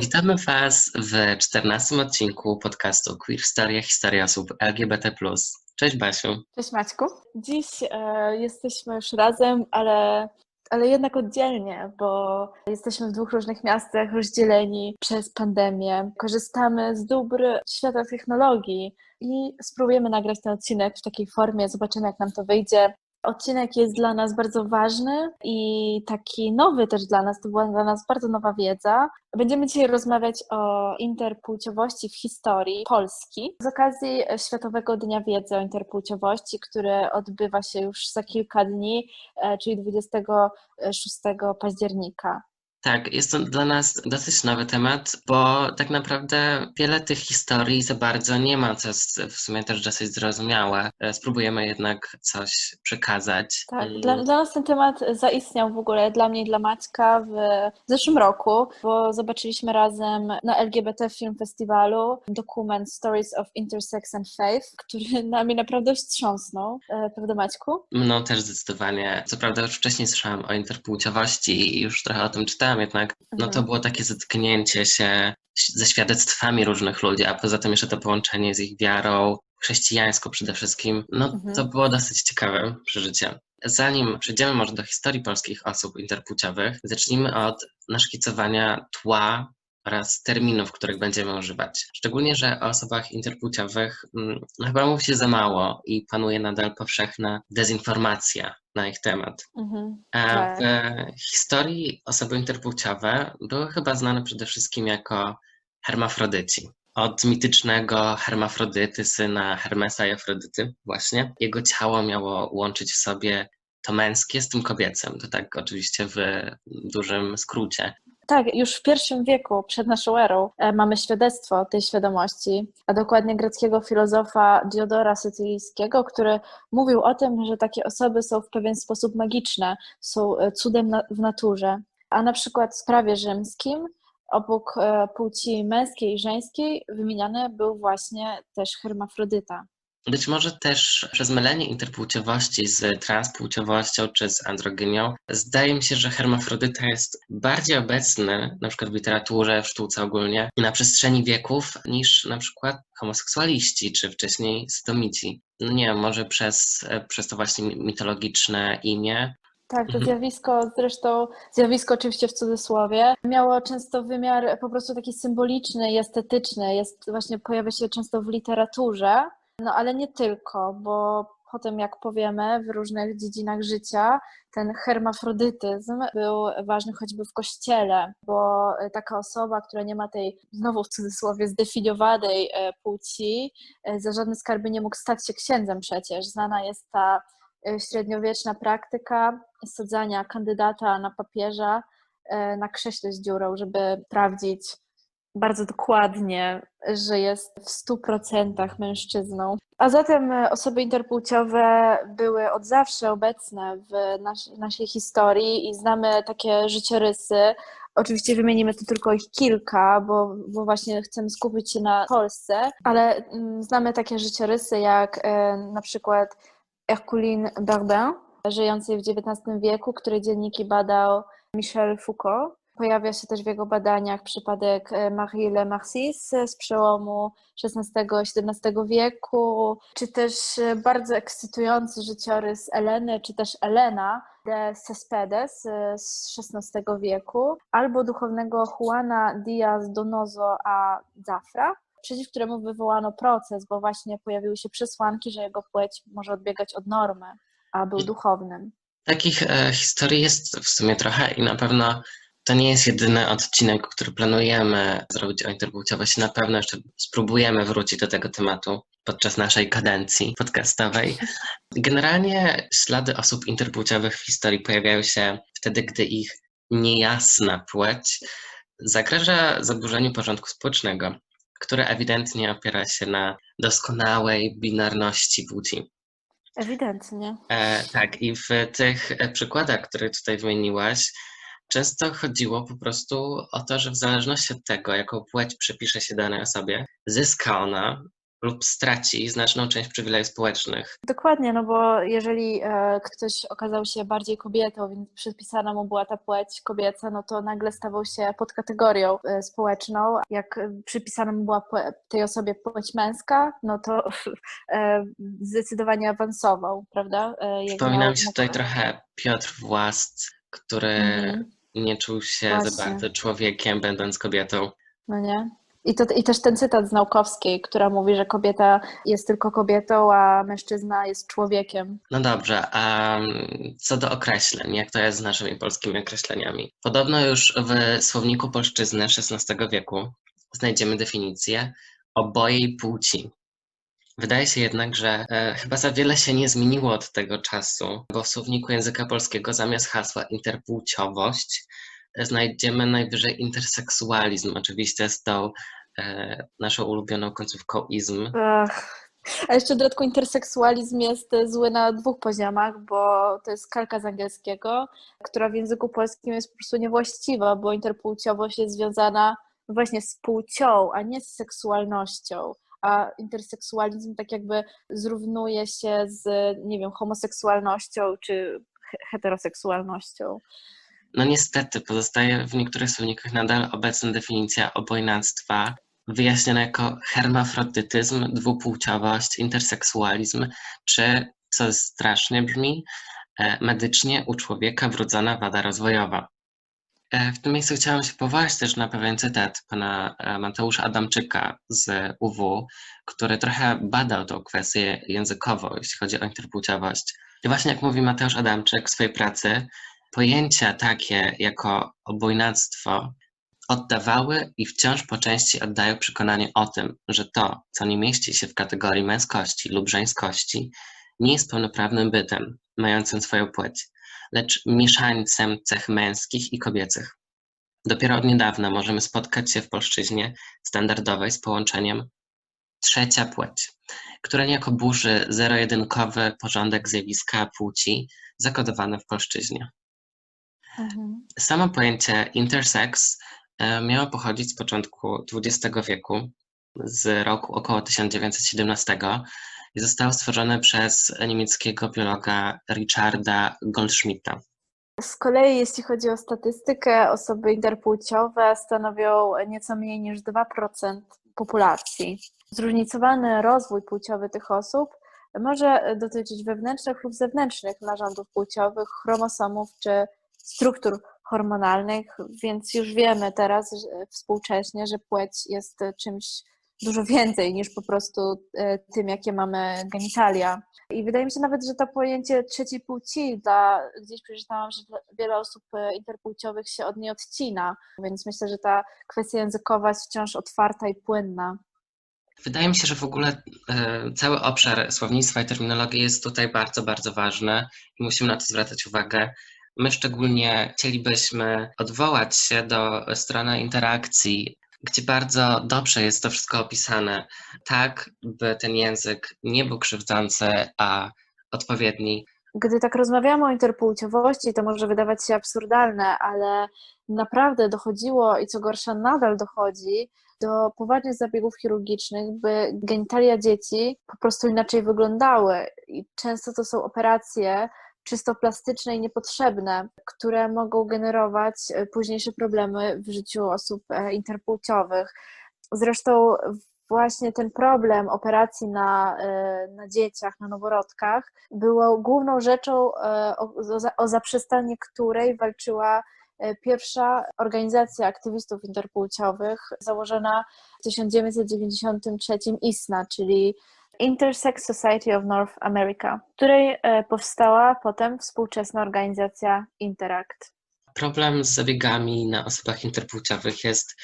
Witamy Was w 14 odcinku podcastu Queer Storia Historia osób LGBT+. Cześć Basiu. Cześć Maćku. Dziś e, jesteśmy już razem, ale, ale jednak oddzielnie, bo jesteśmy w dwóch różnych miastach rozdzieleni przez pandemię. Korzystamy z dóbr świata technologii i spróbujemy nagrać ten odcinek w takiej formie. Zobaczymy, jak nam to wyjdzie. Odcinek jest dla nas bardzo ważny i taki nowy też dla nas, to była dla nas bardzo nowa wiedza. Będziemy dzisiaj rozmawiać o interpłciowości w historii Polski z okazji Światowego Dnia Wiedzy o Interpłciowości, który odbywa się już za kilka dni, e, czyli 26 października. Tak, jest to dla nas dosyć nowy temat, bo tak naprawdę wiele tych historii za bardzo nie ma, co jest w sumie też dosyć zrozumiałe. E, spróbujemy jednak coś przekazać. Tak, dla, dla nas ten temat zaistniał w ogóle, dla mnie i dla Maćka w zeszłym roku, bo zobaczyliśmy razem na LGBT Film Festiwalu dokument Stories of Intersex and Faith, który nami naprawdę wstrząsnął. E, prawda Maćku? No też zdecydowanie. Co prawda już wcześniej słyszałam o interpłciowości i już trochę o tym czytałam, jednak no to mhm. było takie zetknięcie się ze świadectwami różnych ludzi, a poza tym jeszcze to połączenie z ich wiarą chrześcijańską przede wszystkim, no mhm. to było dosyć ciekawe przeżycie. Zanim przejdziemy może do historii polskich osób interpłciowych, zacznijmy od naszkicowania tła oraz terminów, których będziemy używać. Szczególnie, że o osobach interpłciowych hmm, chyba mówi się za mało i panuje nadal powszechna dezinformacja na ich temat. Mhm, tak. W historii osoby interpłciowe były chyba znane przede wszystkim jako hermafrodyci. Od mitycznego hermafrodyty, syna Hermesa i Afrodyty właśnie. Jego ciało miało łączyć w sobie to męskie z tym kobiecym. To tak oczywiście w dużym skrócie. Tak, już w pierwszym wieku przed naszą erą e, mamy świadectwo tej świadomości, a dokładnie greckiego filozofa Diodora Sycylijskiego, który mówił o tym, że takie osoby są w pewien sposób magiczne, są e, cudem w naturze. A na przykład w prawie rzymskim obok e, płci męskiej i żeńskiej wymieniany był właśnie też hermafrodyta. Być może też przez mylenie interpłciowości z transpłciowością czy z androgenią, zdaje mi się, że hermafrodyta jest bardziej obecny na przykład w literaturze, w sztuce ogólnie na przestrzeni wieków niż na przykład homoseksualiści czy wcześniej stomici. No nie wiem, może przez, przez to właśnie mitologiczne imię, tak, to mhm. zjawisko, zresztą zjawisko oczywiście w cudzysłowie, miało często wymiar po prostu taki symboliczny i estetyczny. Jest właśnie pojawia się często w literaturze, no ale nie tylko, bo potem jak powiemy w różnych dziedzinach życia, ten hermafrodytyzm był ważny choćby w kościele, bo taka osoba, która nie ma tej, znowu w cudzysłowie, zdefiniowanej e, płci, e, za żadne skarby nie mógł stać się księdzem przecież. Znana jest ta e, średniowieczna praktyka sadzania kandydata na papieża na krześle z dziurą, żeby sprawdzić, bardzo dokładnie, że jest w 100% mężczyzną. A zatem e, osoby interpłciowe były od zawsze obecne w nas naszej historii i znamy takie życiorysy. Oczywiście wymienimy tu tylko ich kilka, bo, bo właśnie chcemy skupić się na Polsce, ale mm, znamy takie życiorysy jak e, na przykład Herculine Bardin, żyjącej w XIX wieku, której dzienniki badał Michel Foucault. Pojawia się też w jego badaniach przypadek e, Marie Le Marcis z przełomu XVI-XVII wieku, czy też e, bardzo ekscytujący życiorys Eleny, czy też Elena de Cespedes e, z XVI wieku, albo duchownego Juana Díaz Donoso a Zafra, przeciw któremu wywołano proces, bo właśnie pojawiły się przesłanki, że jego płeć może odbiegać od normy, a był duchownym. Takich e, historii jest w sumie trochę i na pewno to nie jest jedyny odcinek, który planujemy zrobić o interpłciowości. Na pewno jeszcze spróbujemy wrócić do tego tematu podczas naszej kadencji podcastowej. Generalnie ślady osób interpłciowych w historii pojawiają się wtedy, gdy ich niejasna płeć zagraża zaburzeniu porządku społecznego, które ewidentnie opiera się na doskonałej binarności płci. Ewidentnie. E, tak, i w tych przykładach, które tutaj wymieniłaś, Często chodziło po prostu o to, że w zależności od tego, jaką płeć przypisze się danej osobie, zyska ona lub straci znaczną część przywilejów społecznych. Dokładnie, no bo jeżeli e, ktoś okazał się bardziej kobietą, więc przypisana mu była ta płeć kobieca, no to nagle stawał się pod kategorią e, społeczną. Jak przypisana mu była tej osobie płeć męska, no to e, zdecydowanie awansował, prawda? E, Przypomina mi się tutaj trochę Piotr Włast, który Mhm. Nie czuł się za Właśnie. bardzo człowiekiem, będąc kobietą. No nie? I, to, I też ten cytat z Naukowskiej, która mówi, że kobieta jest tylko kobietą, a mężczyzna jest człowiekiem. No dobrze, a co do określeń, jak to jest z naszymi polskimi określeniami? Podobno już w słowniku polszczyzny XVI wieku znajdziemy definicję obojej płci. Wydaje się jednak, że e, chyba za wiele się nie zmieniło od tego czasu, bo w słowniku języka polskiego zamiast hasła interpłciowość e, znajdziemy najwyżej interseksualizm, oczywiście z tą e, naszą ulubioną końcówką izm. Ach. A jeszcze w dodatku interseksualizm jest e, zły na dwóch poziomach, bo to jest kalka z angielskiego, która w języku polskim jest po prostu niewłaściwa, bo interpłciowość jest związana właśnie z płcią, a nie z seksualnością. A interseksualizm tak jakby zrównuje się z, nie wiem, homoseksualnością czy he- heteroseksualnością. No niestety, pozostaje w niektórych słownikach nadal obecna definicja obojnactwa, wyjaśniona jako hermafrodytyzm, dwupłciowość, interseksualizm, czy, co strasznie brzmi, e, medycznie u człowieka wrodzona wada rozwojowa. E, W tym miejscu chciałam się powołać też na pewien cytat pana e, Mateusza Adamczyka z UW, który trochę badał tą kwestię językową, jeśli chodzi o interpłciowość. I właśnie jak mówi Mateusz Adamczyk w swojej pracy, pojęcia takie jako obojnactwo oddawały i wciąż po części oddają przekonanie o tym, że to, co nie mieści się w kategorii męskości lub żeńskości, nie jest pełnoprawnym bytem, mającym swoją płeć, lecz mieszańcem cech męskich i kobiecych. Dopiero od niedawna możemy spotkać się w polszczyźnie standardowej z połączeniem trzecia płeć, która niejako burzy zero-jedynkowy porządek zjawiska płci zakodowane w polszczyźnie. Samo pojęcie intersex e, miało pochodzić z początku XX wieku, z roku około 1917 i zostało stworzone przez niemieckiego biologa Richarda Goldschmidta. Z kolei, jeśli chodzi o statystykę, osoby interpłciowe stanowią nieco mniej niż 2% populacji. Zróżnicowany rozwój płciowy tych osób może dotyczyć wewnętrznych lub zewnętrznych narządów płciowych, chromosomów czy struktur hormonalnych, więc już wiemy teraz współcześnie, że płeć jest czymś dużo więcej niż po prostu e, tym, jakie mamy genitalia. I wydaje mi się nawet, że to pojęcie trzeciej płci, dla, gdzieś przeczytałam, że wiele osób e, interpłciowych się od niej odcina, więc myślę, że ta kwestia językowa jest wciąż otwarta i płynna. Wydaje mi się, że w ogóle e, cały obszar słownictwa i terminologii jest tutaj bardzo, bardzo ważny i musimy na to zwracać uwagę. My szczególnie chcielibyśmy odwołać się do strony interakcji, gdzie bardzo dobrze jest to wszystko opisane, tak by ten język nie był krzywdzący, a odpowiedni. Gdy tak rozmawiamy o interpłciowości, to może wydawać się absurdalne, ale naprawdę dochodziło i co gorsza nadal dochodzi do poważnych zabiegów chirurgicznych, by genitalia dzieci po prostu inaczej wyglądały. I często to są operacje czysto plastyczne i niepotrzebne, które mogą generować e, późniejsze problemy w życiu osób e, interpłciowych. Zresztą właśnie ten problem operacji na, e, na dzieciach, na noworodkach, było główną rzeczą, o, o, za- o zaprzestanie której walczyła pierwsza organizacja aktywistów interpłciowych, założona w 1993 ISNA, czyli Intersex Society of North America, w której e, powstała potem współczesna organizacja Interact. Problem z zabiegami na osobach interpłciowych jest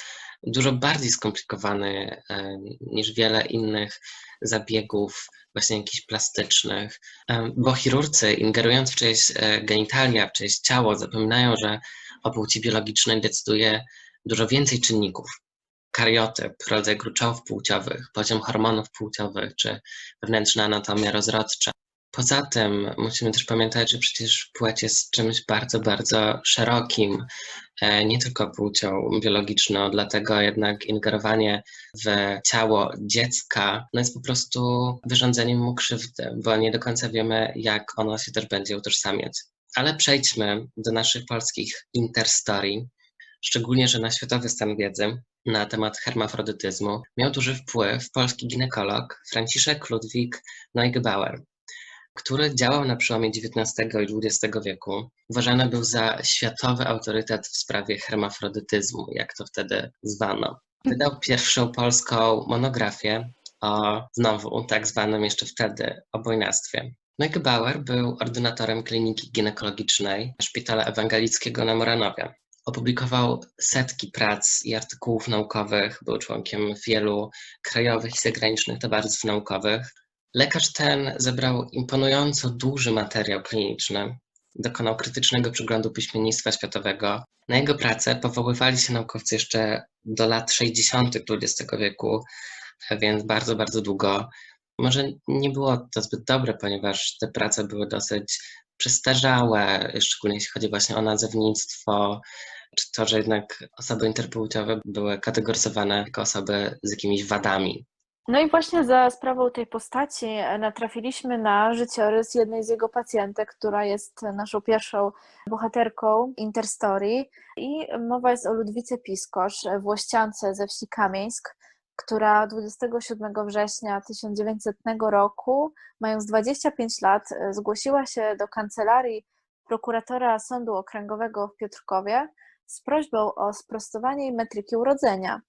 dużo bardziej skomplikowany e, niż wiele innych zabiegów, właśnie jakichś plastycznych, e, bo chirurcy ingerując w czyjeś genitalia, w czyjeś ciało, zapominają, że o płci biologicznej decyduje dużo więcej czynników. Kariotyp, rodzaj gruczołów płciowych, poziom hormonów płciowych czy wewnętrzna anatomia rozrodcza. Poza tym musimy też pamiętać, że przecież płeć jest czymś bardzo, bardzo szerokim, e, nie tylko płcią biologiczną, dlatego jednak ingerowanie w ciało dziecka no jest po prostu wyrządzeniem mu krzywdy, bo nie do końca wiemy, jak ono się też będzie utożsamiać. Ale przejdźmy do naszych polskich interstory, szczególnie, że na światowy stan wiedzy na temat hermafrodytyzmu miał duży wpływ polski ginekolog Franciszek Ludwik Neugebauer, który działał na przełomie XIX i XX wieku. Uważany był za światowy autorytet w sprawie hermafrodytyzmu, jak to wtedy zwano. Wydał pierwszą polską monografię o znowu tak zwanym jeszcze wtedy obojnastwie. Neugebauer był ordynatorem kliniki ginekologicznej Szpitala Ewangelickiego na Moranowie. Opublikował setki prac i artykułów naukowych, był członkiem wielu krajowych i zagranicznych towarzystw naukowych. Lekarz ten zebrał imponująco duży materiał kliniczny, dokonał krytycznego przeglądu piśmiennictwa światowego. Na jego pracę powoływali się naukowcy jeszcze do lat 60. XX wieku, więc bardzo, bardzo długo. Może nie było to zbyt dobre, ponieważ te prace były dosyć przestarzałe, szczególnie jeśli chodzi właśnie o nazewnictwo, czy to, że jednak osoby interpłciowe były kategoryzowane jako osoby z jakimiś wadami. No i właśnie za sprawą tej postaci natrafiliśmy na życiorys jednej z jego pacjentek, która jest naszą pierwszą bohaterką Interstory. I mowa jest o Ludwice Piskosz, włościance ze wsi Kamieńsk, która 27 września 1900 roku, mając 25 lat, zgłosiła się do kancelarii prokuratora Sądu Okręgowego w Piotrkowie z prośbą o sprostowanie jej metryki urodzenia,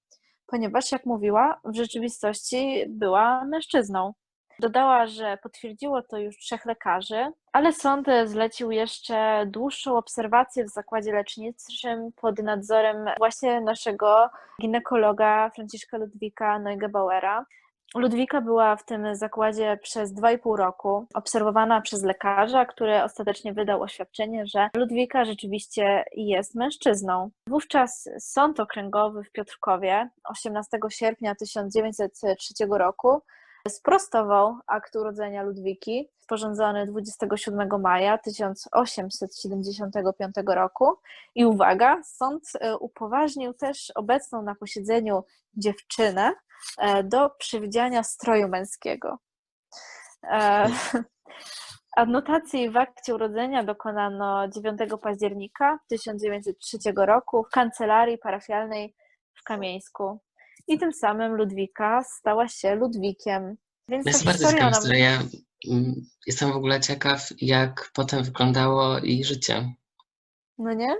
ponieważ, jak mówiła, w rzeczywistości była mężczyzną. Dodała, że potwierdziło to już trzech lekarzy, ale sąd zlecił jeszcze dłuższą obserwację w zakładzie leczniczym pod nadzorem właśnie naszego ginekologa Franciszka Ludwika Neugebauera. Ludwika była w tym zakładzie przez 2,5 roku, obserwowana przez lekarza, który ostatecznie wydał oświadczenie, że Ludwika rzeczywiście jest mężczyzną. Wówczas Sąd Okręgowy w Piotrkowie 18 sierpnia 1903 roku sprostował akt urodzenia Ludwiki, sporządzony 27 maja 1875 roku. I uwaga, sąd upoważnił też obecną na posiedzeniu dziewczynę do przewidziania stroju męskiego. Adnotacji w akcie urodzenia dokonano 9 października 1903 roku w kancelarii parafialnej w Kamieńsku. I tym samym Ludwika stała się Ludwikiem. Więc jest bardzo ciekawa nam-. Ja mm, jestem w ogóle ciekaw, jak potem wyglądało jej życie. No nie?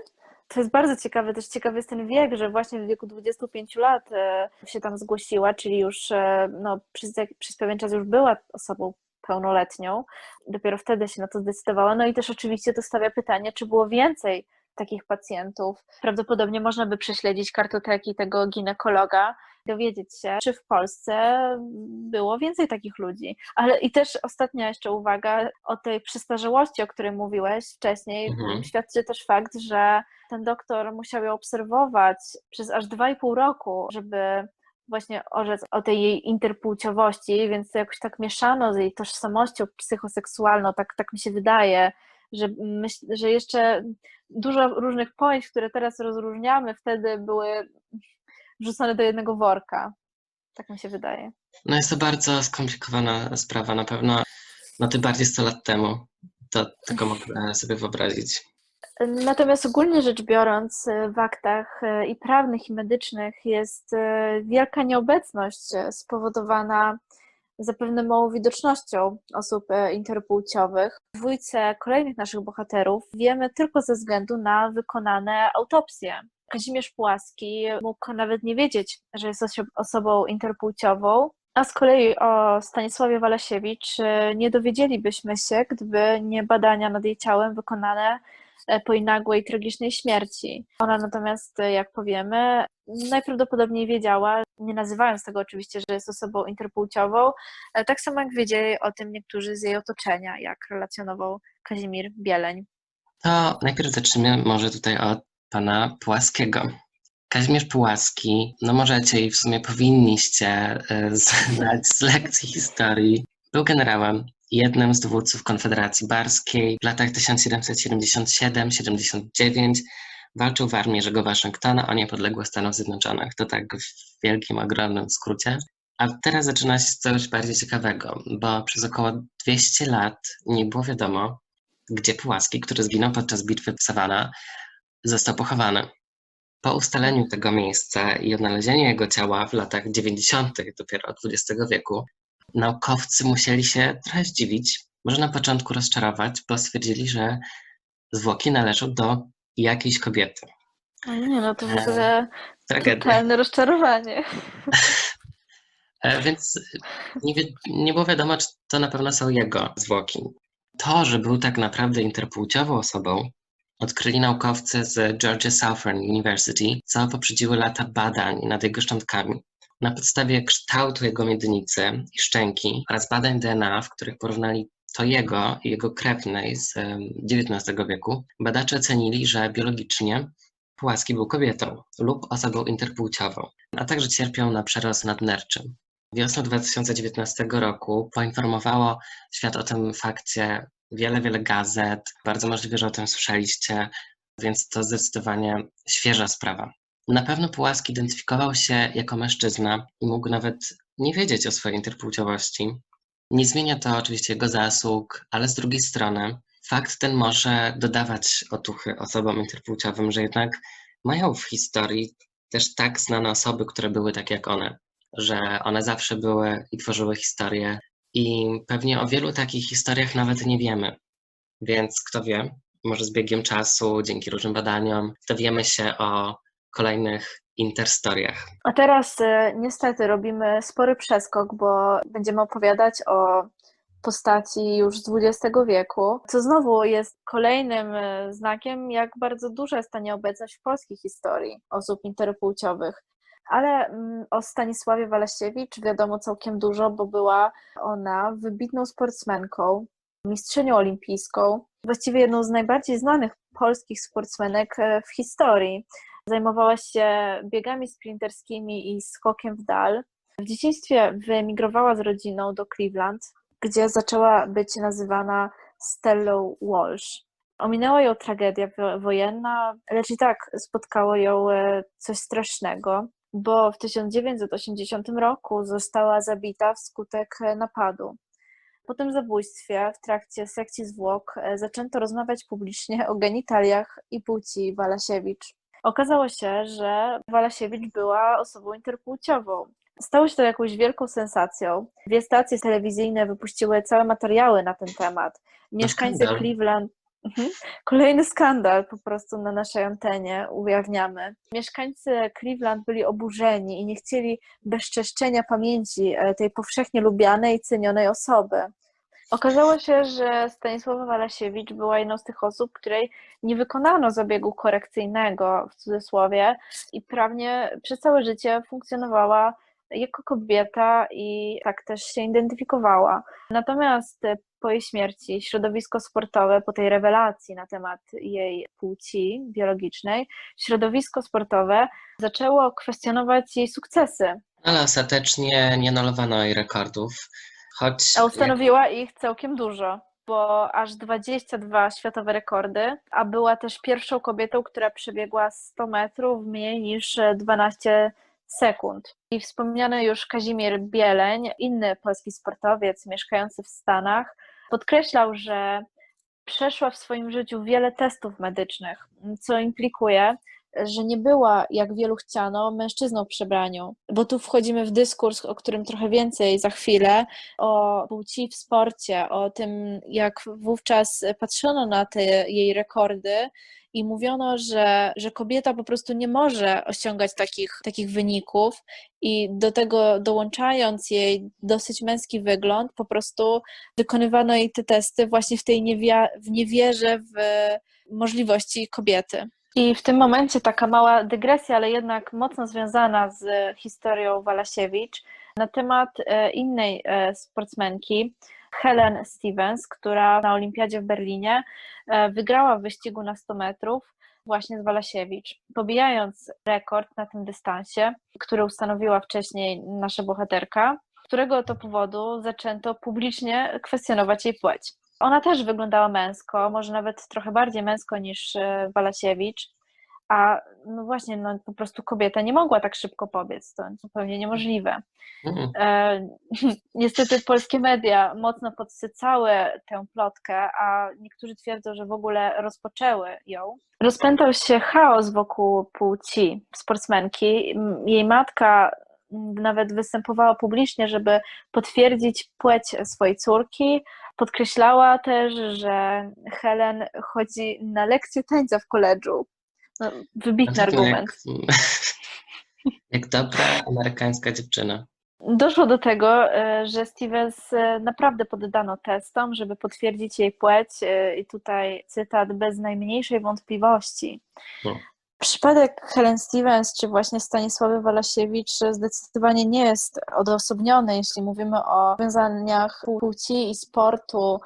To jest bardzo ciekawe, też ciekawy jest ten wiek, że właśnie w wieku 25 lat e, się tam zgłosiła, czyli już e, no, przez, przez pewien czas już była osobą pełnoletnią. Dopiero wtedy się na to zdecydowała. No i też oczywiście to stawia pytanie, czy było więcej takich pacjentów. Prawdopodobnie można by prześledzić kartoteki tego ginekologa, dowiedzieć się, czy w Polsce było więcej takich ludzi. Ale i też ostatnia jeszcze uwaga o tej przestarzałości, o której mówiłeś wcześniej, Mhm. świadczy też fakt, że ten doktor musiał ją obserwować przez aż 2,5 roku, żeby właśnie orzec o tej jej interpłciowości, więc to jakoś tak mieszano z jej tożsamością psychoseksualną, tak, tak mi się wydaje, że, myśl, że jeszcze dużo różnych pojęć, które teraz rozróżniamy, wtedy były wrzucone do jednego worka. Tak mi się wydaje. No jest to bardzo skomplikowana sprawa, na pewno, no tym bardziej 100 lat temu. To tylko mogę sobie wyobrazić. Natomiast ogólnie rzecz biorąc, w aktach e, i prawnych, i medycznych jest e, wielka nieobecność e, spowodowana zapewne małą widocznością osób e, interpłciowych. Dwójce kolejnych naszych bohaterów wiemy tylko ze względu na wykonane autopsje. Kazimierz Płaski mógł nawet nie wiedzieć, że jest osobą interpłciową, a z kolei o Stanisławie Walasiewicz e, nie dowiedzielibyśmy się, gdyby nie badania nad jej ciałem wykonane po jej nagłej, tragicznej śmierci. Ona natomiast, e, jak powiemy, najprawdopodobniej wiedziała, nie nazywając tego oczywiście, że jest osobą interpłciową, e, tak samo jak wiedzieli o tym niektórzy z jej otoczenia, jak relacjonował Kazimir Bieleń. To najpierw zacznijmy może tutaj od pana Płaskiego. Kazimierz Pułaski, no możecie i w sumie powinniście e, znać z lekcji historii. Był generałem, jednym z dowódców Konfederacji Barskiej. W latach 1777-79 walczył w armii Jerzego Waszyngtona o niepodległość Stanów Zjednoczonych. To tak w wielkim, ogromnym skrócie. A teraz zaczyna się coś bardziej ciekawego, bo przez około 200 lat nie było wiadomo, gdzie Pułaski, który zginął podczas bitwy w Savannah, został pochowany. Po ustaleniu tego miejsca i odnalezieniu jego ciała w latach 90. dopiero XX wieku, naukowcy musieli się trochę zdziwić, może na początku rozczarować, bo stwierdzili, że zwłoki należą do jakiejś kobiety. No nie, no to w ogóle totalne rozczarowanie. E, Więc nie, nie było wiadomo, czy to na pewno są jego zwłoki. To, że był tak naprawdę interpłciową osobą, odkryli naukowcy z Georgia Southern University, co poprzedziły lata badań nad jego szczątkami. Na podstawie kształtu jego miednicy i szczęki oraz badań DNA, w których porównali to jego i jego krewnej z XIX wieku, badacze ocenili, że biologicznie Płaski był kobietą lub osobą interpłciową, a także cierpiał na przerost nadnerczy. Wiosną 2019 roku poinformowało świat o tym fakcie wiele, wiele gazet. Bardzo możliwe, że o tym słyszeliście, więc to zdecydowanie świeża sprawa. Na pewno Pułaski identyfikował się jako mężczyzna i mógł nawet nie wiedzieć o swojej interpłciowości. Nie zmienia to oczywiście jego zasług, ale z drugiej strony fakt ten może dodawać otuchy osobom interpłciowym, że jednak mają w historii też tak znane osoby, które były tak jak one że one zawsze były i tworzyły historię i pewnie o wielu takich historiach nawet nie wiemy. Więc kto wie, może z biegiem czasu, dzięki różnym badaniom, dowiemy się o kolejnych interstoriach. A teraz e, niestety robimy spory przeskok, bo będziemy opowiadać o postaci już z XX wieku, co znowu jest kolejnym e, znakiem, jak bardzo duża jest ta nieobecność w polskiej historii osób interpłciowych. Ale mm, o Stanisławie Walasiewicz wiadomo całkiem dużo, bo była ona wybitną sportsmenką, mistrzynią olimpijską, właściwie jedną z najbardziej znanych polskich sportsmenek e, w historii. Zajmowała się biegami sprinterskimi i skokiem w dal. W dzieciństwie wyemigrowała z rodziną do Cleveland, gdzie zaczęła być nazywana Stellą Walsh. Ominęła ją tragedia wo- wojenna, lecz i tak spotkało ją e, coś strasznego, bo w 1980 roku została zabita wskutek e, napadu. Po tym zabójstwie w trakcie sekcji zwłok e, zaczęto rozmawiać publicznie o genitaliach i płci Walasiewicz. Okazało się, że Walasiewicz była osobą interpłciową. Stało się to jakąś wielką sensacją. Dwie stacje telewizyjne wypuściły całe materiały na ten temat. Mieszkańcy skandal. Cleveland. Mhm. Kolejny skandal po prostu na naszej antenie ujawniamy. Mieszkańcy Cleveland byli oburzeni i nie chcieli bezczeszczenia pamięci e, tej powszechnie lubianej i cenionej osoby. Okazało się, że Stanisława Walasiewicz była jedną z tych osób, której nie wykonano zabiegu korekcyjnego w cudzysłowie i prawnie przez całe życie funkcjonowała jako kobieta i tak też się identyfikowała. Natomiast po jej śmierci środowisko sportowe, po tej rewelacji na temat jej płci biologicznej, środowisko sportowe zaczęło kwestionować jej sukcesy, Ale ostatecznie nie anulowano jej rekordów, choć a ustanowiła ich całkiem dużo, bo aż 22 światowe rekordy, a była też pierwszą kobietą, która przebiegła 100 metrów mniej niż 12 sekund. I wspomniany już Kazimierz Bieleń, inny polski sportowiec mieszkający w Stanach, podkreślał, że przeszła w swoim życiu wiele testów medycznych, co implikuje, że nie była, jak wielu chciano, mężczyzną w przebraniu. Bo tu wchodzimy w dyskurs, o którym trochę więcej za chwilę, o płci w sporcie, o tym, jak wówczas patrzono na te jej rekordy i mówiono, że, że kobieta po prostu nie może osiągać takich, takich wyników i do tego dołączając jej dosyć męski wygląd, po prostu wykonywano jej te testy właśnie w tej niewia- w niewierze w możliwości kobiety. I w tym momencie taka mała dygresja, ale jednak mocno związana z historią Walasiewicz na temat e, innej e, sportsmenki, Helen Stevens, która na Olimpiadzie w Berlinie e, wygrała w wyścigu na 100 metrów właśnie z Walasiewicz, pobijając rekord na tym dystansie, który ustanowiła wcześniej nasza bohaterka. którego to powodu zaczęto publicznie kwestionować jej płeć. Ona też wyglądała męsko, może nawet trochę bardziej męsko niż e, Walasiewicz, a no właśnie, no po prostu kobieta nie mogła tak szybko pobiec, to zupełnie niemożliwe. Mhm. E, niestety polskie media mocno podsycały tę plotkę, a niektórzy twierdzą, że w ogóle rozpoczęły ją. Rozpętał się chaos wokół płci sportsmenki. Jej matka nawet występowała publicznie, żeby potwierdzić płeć swojej córki. Podkreślała też, że Helen chodzi na lekcję tańca w koledżu. No, wybitny znaczy, argument. Jak, jak dobra amerykańska dziewczyna. Doszło do tego, e, że Stevens e, naprawdę poddano testom, żeby potwierdzić jej płeć e, i tutaj cytat bez najmniejszej wątpliwości. No. Przypadek Helen Stevens czy właśnie Stanisławy Walasiewicz zdecydowanie nie jest odosobniony, jeśli mówimy o powiązaniach płci i sportu,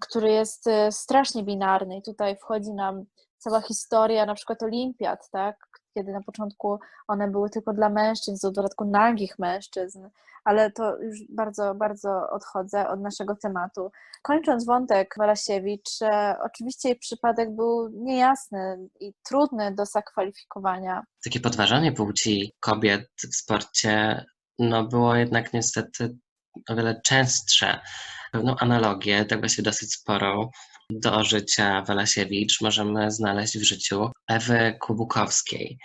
który jest strasznie binarny i tutaj wchodzi nam cała historia na przykład olimpiad, tak? Kiedy na początku one były tylko dla mężczyzn, w dodatku nagich mężczyzn, ale to już bardzo, bardzo odchodzę od naszego tematu. Kończąc wątek Walasiewicz, oczywiście jej przypadek był niejasny i trudny do zakwalifikowania. Takie podważanie płci kobiet w sporcie no, było jednak niestety o wiele częstsze. Pewną analogię, tak właśnie dosyć sporą, do życia Walasiewicz możemy znaleźć w życiu Ewy Kubukowskiej.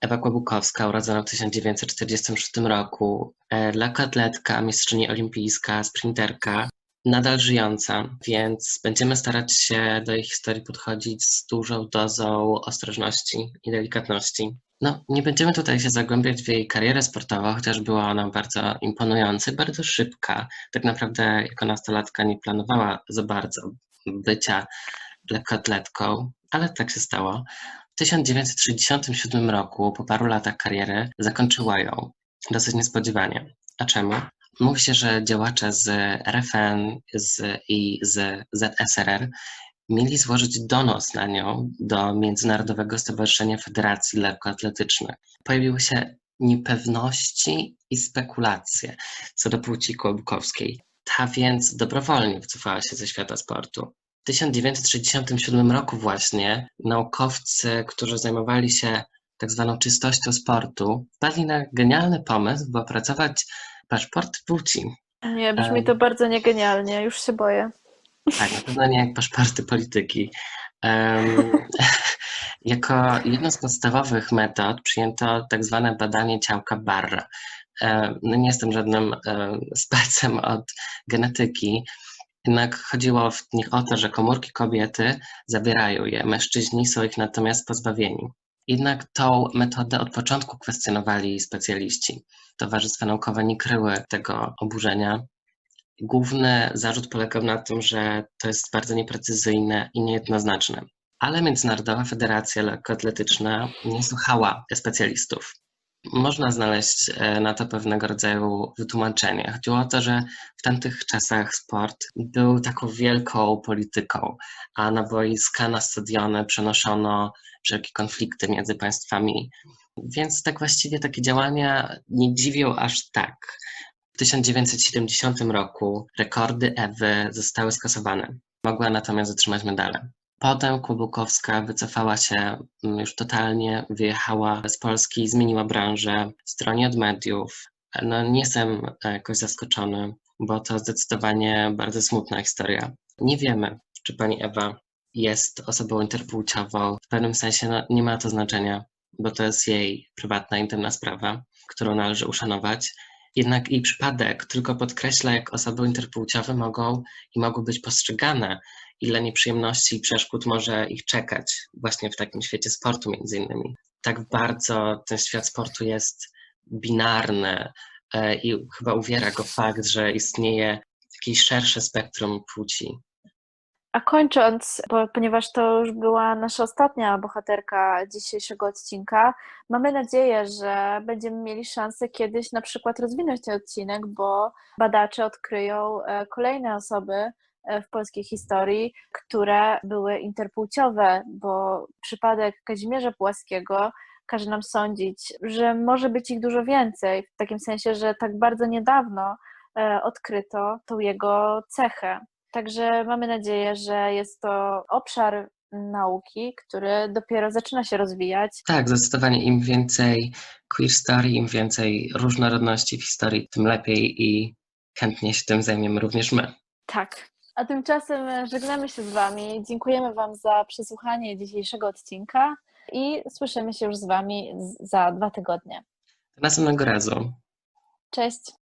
Ewa Kłobukowska, urodzona w 1946 roku, e, lekkoatletka, mistrzyni olimpijska, sprinterka, nadal żyjąca, więc będziemy starać się do jej historii podchodzić z dużą dozą ostrożności i delikatności. No, nie będziemy tutaj się zagłębiać w jej karierę sportową, chociaż była ona bardzo imponująca, bardzo szybka. Tak naprawdę jako nastolatka nie planowała za bardzo bycia lekkoatletką, ale tak się stało. W 1967 roku, po paru latach kariery, zakończyła ją. Dosyć niespodziewanie. A czemu? Mówi się, że działacze z RFN z, i z ZSRR mieli złożyć donos na nią do Międzynarodowego Stowarzyszenia Federacji Lekkoatletycznych. Pojawiły się niepewności i spekulacje co do płci kołbkowskiej. Ta więc dobrowolnie wycofała się ze świata sportu. W 1967 roku właśnie naukowcy, którzy zajmowali się tak zwaną czystością sportu, wpadli na genialny pomysł, by opracować paszport płci. Nie, brzmi to bardzo niegenialnie, już się boję. Tak, na pewno nie jak paszporty polityki. Um, jako jedną z podstawowych metod przyjęto tak zwane badanie ciałka Barra. No nie jestem żadnym specem od genetyki, jednak chodziło w nich o to, że komórki kobiety zabierają je, mężczyźni są ich natomiast pozbawieni. Jednak tą metodę od początku kwestionowali specjaliści. Towarzystwa naukowe nie kryły tego oburzenia. Główny zarzut polegał na tym, że to jest bardzo nieprecyzyjne i niejednoznaczne. Ale Międzynarodowa Federacja Lekkoatletyczna nie słuchała specjalistów można znaleźć e, na to pewnego rodzaju wytłumaczenie. Chodziło o to, że w tamtych czasach sport był taką wielką polityką, a na boiska, na stadiony przenoszono wszelkie konflikty między państwami. Więc tak właściwie takie działania nie dziwią aż tak. W 1970 roku rekordy Ewy zostały skasowane. Mogła natomiast otrzymać medale. Potem Kłobukowska wycofała się mm, już totalnie, wyjechała z Polski, zmieniła branżę, stroni od mediów. No, nie jestem e, jakoś zaskoczony, bo to zdecydowanie bardzo smutna historia. Nie wiemy, czy pani Ewa jest osobą interpłciową. W pewnym sensie no, nie ma to znaczenia, bo to jest jej prywatna, intymna sprawa, którą należy uszanować. Jednak jej przypadek tylko podkreśla, jak osoby interpłciowe mogą i mogą być postrzegane ile nieprzyjemności i przeszkód może ich czekać właśnie w takim świecie sportu między innymi. Tak bardzo ten świat sportu jest binarny e, i chyba uwiera go fakt, że istnieje jakieś szersze spektrum płci. A kończąc, bo, ponieważ to już była nasza ostatnia bohaterka dzisiejszego odcinka, mamy nadzieję, że będziemy mieli szansę kiedyś na przykład rozwinąć ten odcinek, bo badacze odkryją e, kolejne osoby, w polskiej historii, które były interpłciowe, bo przypadek Kazimierza Płaskiego, każe nam sądzić, że może być ich dużo więcej, w takim sensie, że tak bardzo niedawno e, odkryto tą jego cechę. Także mamy nadzieję, że jest to obszar nauki, który dopiero zaczyna się rozwijać. Tak, zdecydowanie im więcej queer story, im więcej różnorodności w historii, tym lepiej i chętnie się tym zajmiemy również my. Tak. A tymczasem żegnamy się z Wami. Dziękujemy Wam za przesłuchanie dzisiejszego odcinka i słyszymy się już z Wami za dwa tygodnie. Do następnego razu. Cześć.